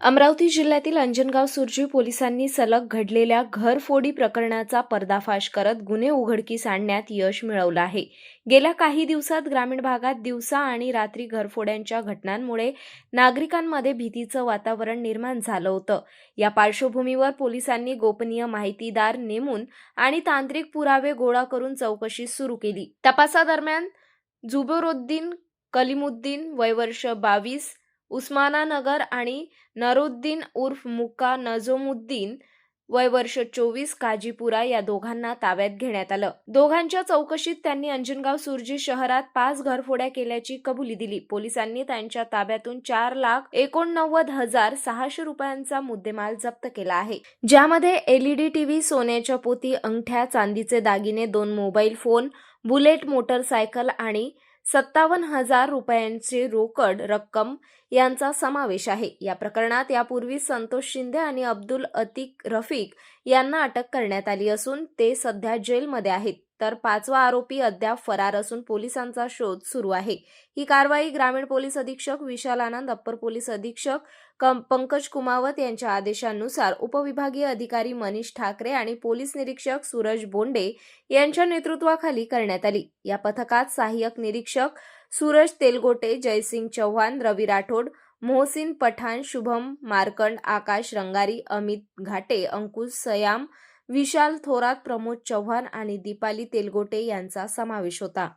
अमरावती जिल्ह्यातील अंजनगाव सुरजी पोलिसांनी सलग घडलेल्या घरफोडी प्रकरणाचा पर्दाफाश करत गुन्हे उघडकीस आणण्यात यश मिळवलं आहे. गेल्या काही दिवसात ग्रामीण भागात दिवसा आणि रात्री घरफोड्यांच्या घटनांमुळे नागरिकांमध्ये भीतीचं वातावरण निर्माण झालं होतं. या पार्श्वभूमीवर पोलिसांनी गोपनीय माहितीदार नेमून आणि तांत्रिक पुरावे गोळा करून चौकशी सुरू केली. तपासादरम्यान जुबरुद्दीन कलिमुद्दीन वयवर्ष बावीस उस्मानानगर आणि नरुद्दीन उर्फ मुक्का नजोमुद्दीन वय वर्ष चोवीस काजीपुरा या दोघांना ताब्यात घेण्यात आलं. दोघांच्या चौकशीत त्यांनी अंजनगाव सुरजी शहरात पाच घरफोड्या केल्याची कबुली दिली. पोलिसांनी त्यांच्या ताब्यातून चार लाख एकोणनव्वद हजार सहाशे रुपयांचा मुद्देमाल जप्त केला आहे. ज्यामध्ये एलईडी टीव्ही सोन्याच्या पोती अंगठ्या चांदीचे दागिने दोन मोबाईल फोन बुलेट मोटरसायकल आणि सत्तावन्न हजार रुपयांची रोकड रक्कम यांचा समावेश आहे. या प्रकरणात यापूर्वी संतोष शिंदे आणि अब्दुल अतिक रफिक यांना अटक करण्यात आली असून ते सध्या जेलमध्ये आहेत. तर पाचवा आरोपी अद्याप फरार असून पोलिसांचा शोध सुरू आहे. ही कारवाई ग्रामीण पोलीस अधीक्षक विशाल आनंद अप्पर पोलीस अधीक्षक पंकज कुमावत यांच्या आदेशानुसार उपविभागीय अधिकारी मनीष ठाकरे आणि पोलीस निरीक्षक सूरज बोंडे यांच्या नेतृत्वाखाली करण्यात आली. या पथकात सहाय्यक निरीक्षक सूरज तेलगोटे जयसिंग चव्हाण रवी राठोड मोहसिन पठाण शुभम मार्कंड आकाश रंगारी अमित घाटे अंकुश सयाम विशाल थोरात प्रमोद चव्हाण आणि दीपाली तेलगोटे यांचा समावेश होता.